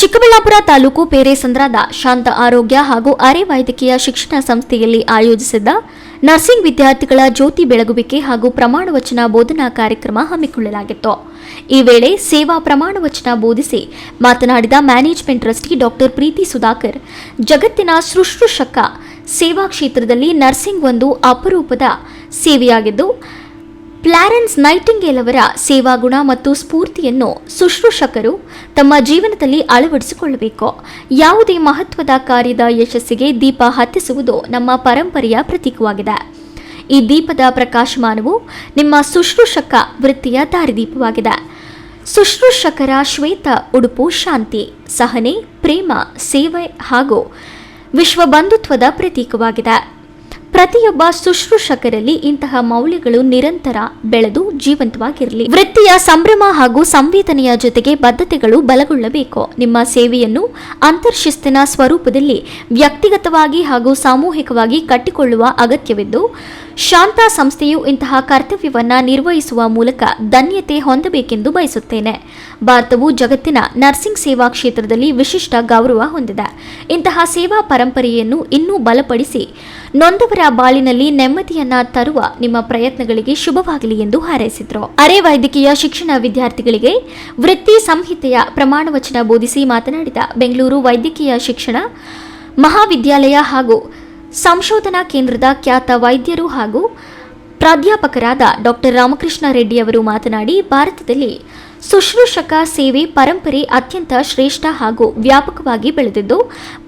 ಚಿಕ್ಕಬಳ್ಳಾಪುರ ತಾಲೂಕು ಪೇರೇಸಂದ್ರದ ಶಾಂತ ಆರೋಗ್ಯ ಹಾಗೂ ಅರೆ ವೈದ್ಯಕೀಯ ಶಿಕ್ಷಣ ಸಂಸ್ಥೆಯಲ್ಲಿ ಆಯೋಜಿಸಿದ್ದ ನರ್ಸಿಂಗ್ ವಿದ್ಯಾರ್ಥಿಗಳ ಜ್ಯೋತಿ ಬೆಳಗುವಿಕೆ ಹಾಗೂ ಪ್ರಮಾಣ ವಚನ ಬೋಧನಾ ಕಾರ್ಯಕ್ರಮ ಹಮ್ಮಿಕೊಳ್ಳಲಾಗಿತ್ತು. ಈ ವೇಳೆ ಸೇವಾ ಪ್ರಮಾಣ ವಚನ ಬೋಧಿಸಿ ಮಾತನಾಡಿದ management trustee doctor Preethi Sudhakar, ಜಗತ್ತಿನ ಶುಶ್ರೂಷಕ ಸೇವಾ ಕ್ಷೇತ್ರದಲ್ಲಿ ನರ್ಸಿಂಗ್ ಒಂದು ಅಪರೂಪದ ಸೇವೆಯಾಗಿದ್ದು ಪ್ಲಾರೆನ್ಸ್ ನೈಟಿಂಗೇಲ್ ಅವರ ಸೇವಾ ಗುಣ ಮತ್ತು ಸ್ಫೂರ್ತಿಯನ್ನು ಶುಶ್ರೂಷಕರು ತಮ್ಮ ಜೀವನದಲ್ಲಿ ಅಳವಡಿಸಿಕೊಳ್ಳಬೇಕು. ಯಾವುದೇ ಮಹತ್ವದ ಕಾರ್ಯದ ಯಶಸ್ಸಿಗೆ ದೀಪ ಹತ್ತಿಸುವುದು ನಮ್ಮ ಪರಂಪರೆಯ ಪ್ರತೀಕವಾಗಿದೆ. ಈ ದೀಪದ ಪ್ರಕಾಶಮಾನವು ನಿಮ್ಮ ಶುಶ್ರೂಷಕ ವೃತ್ತಿಯ ದಾರಿದೀಪವಾಗಿದೆ. ಶುಶ್ರೂಷಕರ ಶ್ವೇತ, ಉಡುಪು, ಶಾಂತಿ, ಸಹನೆ, ಪ್ರೇಮ, ಸೇವೆ ಹಾಗೂ ವಿಶ್ವ ಬಂಧುತ್ವದ ಪ್ರತೀಕವಾಗಿದೆ. ಪ್ರತಿಯೊಬ್ಬ ಶುಶ್ರೂಷಕರಲ್ಲಿ ಇಂತಹ ಮೌಲ್ಯಗಳು ನಿರಂತರ ಬೆಳೆದು ಜೀವಂತವಾಗಿರಲಿ. ವೃತ್ತಿಯ ಸಂಭ್ರಮ ಹಾಗೂ ಸಂವೇದನೆಯ ಜೊತೆಗೆ ಬದ್ಧತೆಗಳು ಬಲಗೊಳ್ಳಬೇಕು. ನಿಮ್ಮ ಸೇವೆಯನ್ನು ಅಂತರ್ಶಿಸ್ತಿನ ಸ್ವರೂಪದಲ್ಲಿ ವ್ಯಕ್ತಿಗತವಾಗಿ ಹಾಗೂ ಸಾಮೂಹಿಕವಾಗಿ ಕಟ್ಟಿಕೊಳ್ಳುವ ಅಗತ್ಯವಿದ್ದು, ಶಾಂತ ಸಂಸ್ಥೆಯು ಇಂತಹ ಕರ್ತವ್ಯವನ್ನ ನಿರ್ವಹಿಸುವ ಮೂಲಕ ಧನ್ಯತೆ ಹೊಂದಬೇಕೆಂದು ಬಯಸುತ್ತೇನೆ. ಭಾರತವು ಜಗತ್ತಿನ ನರ್ಸಿಂಗ್ ಸೇವಾ ಕ್ಷೇತ್ರದಲ್ಲಿ ವಿಶಿಷ್ಟ ಗೌರವ ಹೊಂದಿದೆ. ಇಂತಹ ಸೇವಾ ಪರಂಪರೆಯನ್ನು ಇನ್ನೂ ಬಲಪಡಿಸಿ, ನೊಂದವರ ಬಾಳಿನಲ್ಲಿ ನೆಮ್ಮದಿಯನ್ನ ತರುವ ನಿಮ್ಮ ಪ್ರಯತ್ನಗಳಿಗೆ ಶುಭವಾಗಲಿ ಎಂದು ಹಾರೈಸಿದರು ಅರೆ ವೈದ್ಯಕೀಯ ಶಿಕ್ಷಣ ವಿದ್ಯಾರ್ಥಿಗಳಿಗೆ ವೃತ್ತಿ ಸಂಹಿತೆಯ ಪ್ರಮಾಣ ವಚನ ಬೋಧಿಸಿ ಮಾತನಾಡಿದ ಬೆಂಗಳೂರು ವೈದ್ಯಕೀಯ ಶಿಕ್ಷಣ ಮಹಾವಿದ್ಯಾಲಯ ಹಾಗೂ ಸಂಶೋಧನಾ ಕೇಂದ್ರದ ಖ್ಯಾತ ವೈದ್ಯರು ಹಾಗೂ ಪ್ರಾಧ್ಯಾಪಕರಾದ ಡಾಕ್ಟರ್ ರಾಮಕೃಷ್ಣ ರೆಡ್ಡಿ ಅವರು ಮಾತನಾಡಿ, ಭಾರತದಲ್ಲಿ ಶುಶ್ರೂಷಕ ಸೇವೆ ಪರಂಪರೆ ಅತ್ಯಂತ ಶ್ರೇಷ್ಠ ಹಾಗೂ ವ್ಯಾಪಕವಾಗಿ ಬೆಳೆದಿದ್ದು,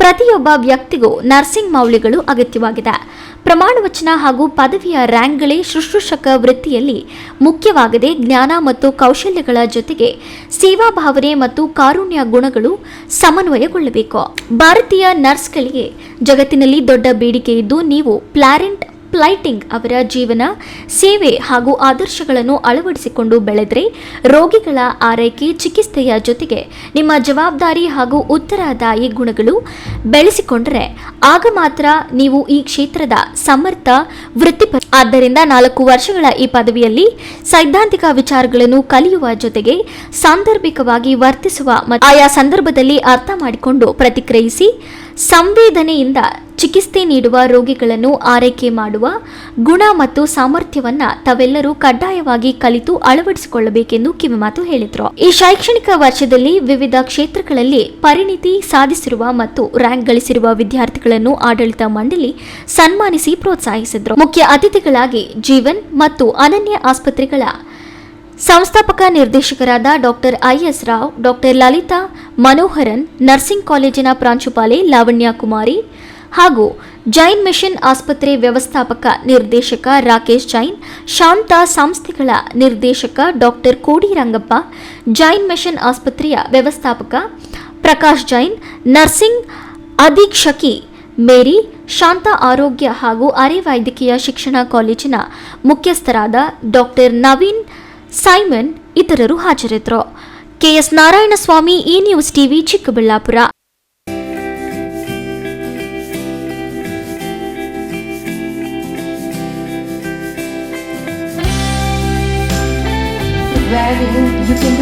ಪ್ರತಿಯೊಬ್ಬ ವ್ಯಕ್ತಿಗೂ ನರ್ಸಿಂಗ್ ಮೌಲ್ಯಗಳು ಅಗತ್ಯವಾಗಿದೆ. ಪ್ರಮಾಣವಚನ ಹಾಗೂ ಪದವಿಯ ರ್ಯಾಂಕ್ಗಳೇ ಶುಶ್ರೂಷಕ ವೃತ್ತಿಯಲ್ಲಿ ಮುಖ್ಯವಾಗದೆ ಜ್ಞಾನ ಮತ್ತು ಕೌಶಲ್ಯಗಳ ಜೊತೆಗೆ ಸೇವಾ ಭಾವನೆ ಮತ್ತು ಕಾರುಣ್ಯ ಗುಣಗಳು ಸಮನ್ವಯಗೊಳ್ಳಬೇಕು. ಭಾರತೀಯ ನರ್ಸ್ಗಳಿಗೆ ಜಗತ್ತಿನಲ್ಲಿ ದೊಡ್ಡ ಬೇಡಿಕೆ ಇದ್ದು, ನೀವು ಪ್ಲಾರೆಂಟ್ ಪ್ಲೈಟಿಂಗ್ ಅವರ ಜೀವನ, ಸೇವೆ ಹಾಗೂ ಆದರ್ಶಗಳನ್ನು ಅಳವಡಿಸಿಕೊಂಡು ಬೆಳೆದರೆ ರೋಗಿಗಳ ಆರೈಕೆ, ಚಿಕಿತ್ಸೆಯ ಜೊತೆಗೆ ನಿಮ್ಮ ಜವಾಬ್ದಾರಿ ಹಾಗೂ ಉತ್ತರದಾಯಿ ಗುಣಗಳು ಬೆಳೆಸಿಕೊಂಡರೆ ಆಗ ಮಾತ್ರ ನೀವು ಈ ಕ್ಷೇತ್ರದ ಸಮರ್ಥ, ವೃತ್ತಿಪರ. ಆದ್ದರಿಂದ ನಾಲ್ಕು ವರ್ಷಗಳ ಈ ಪದವಿಯಲ್ಲಿ ಸೈದ್ಧಾಂತಿಕ ವಿಚಾರಗಳನ್ನು ಕಲಿಯುವ ಜೊತೆಗೆ ಸಾಂದರ್ಭಿಕವಾಗಿ ವರ್ತಿಸುವ ಆಯಾ ಸಂದರ್ಭದಲ್ಲಿ ಅರ್ಥ ಮಾಡಿಕೊಂಡು ಪ್ರತಿಕ್ರಿಯಿಸಿ ಸಂವೇದನೆಯಿಂದ ಚಿಕಿತ್ಸೆ ನೀಡುವ ರೋಗಿಗಳನ್ನು ಆರೈಕೆ ಮಾಡುವ ಗುಣ ಮತ್ತು ಸಾಮರ್ಥ್ಯವನ್ನ ತಾವೆಲ್ಲರೂ ಕಡ್ಡಾಯವಾಗಿ ಕಲಿತು ಅಳವಡಿಸಿಕೊಳ್ಳಬೇಕೆಂದು ಕಿವಿಮಾತು ಹೇಳಿದರು. ಈ ಶೈಕ್ಷಣಿಕ ವರ್ಷದಲ್ಲಿ ವಿವಿಧ ಕ್ಷೇತ್ರಗಳಲ್ಲಿ ಪರಿಣಿತಿ ಸಾಧಿಸಿರುವ ಮತ್ತು ರ್ಯಾಂಕ್ ಗಳಿಸಿರುವ ವಿದ್ಯಾರ್ಥಿಗಳನ್ನು ಆಡಳಿತ ಮಂಡಳಿ ಸನ್ಮಾನಿಸಿ ಪ್ರೋತ್ಸಾಹಿಸಿದರು. ಮುಖ್ಯ ಅತಿಥಿಗಳಾಗಿ ಜೀವನ್ ಮತ್ತು ಅನನ್ಯ ಆಸ್ಪತ್ರೆಗಳ ಸಂಸ್ಥಾಪಕ ನಿರ್ದೇಶಕರಾದ doctor IS Rao, doctor Lalitha, Manoharan, nursing ಕಾಲೇಜಿನ ಪ್ರಾಂಶುಪಾಲೆ ಲಾವಣ್ಯ ಕುಮಾರಿ ಹಾಗೂ ಜೈನ್ ಮಿಷನ್ ಆಸ್ಪತ್ರೆ ವ್ಯವಸ್ಥಾಪಕ ನಿರ್ದೇಶಕ ರಾಕೇಶ್ ಜೈನ್, ಶಾಂತ ಸಂಸ್ಥೆಗಳ ನಿರ್ದೇಶಕ ಡಾಕ್ಟರ್ ಕೋಡಿ ರಂಗಪ್ಪ ಜೈನ್ ಮಿಷನ್ ಆಸ್ಪತ್ರೆಯ ವ್ಯವಸ್ಥಾಪಕ ಪ್ರಕಾಶ್ ಜೈನ್, ನರ್ಸಿಂಗ್ ಅಧೀಕ್ಷಕಿ ಮೇರಿ, ಶಾಂತ ಆರೋಗ್ಯ ಹಾಗೂ ಅರೆ ವೈದ್ಯಕೀಯ ಶಿಕ್ಷಣ ಕಾಲೇಜಿನ ಮುಖ್ಯಸ್ಥರಾದ ಡಾಕ್ಟರ್ ನವೀನ್ ಸೈಮನ್ ಇತರರು ಹಾಜರಿದ್ದರು. ಕೆಎಸ್ ನಾರಾಯಣಸ್ವಾಮಿ, ಈ news TV Chikkaballapur. You can do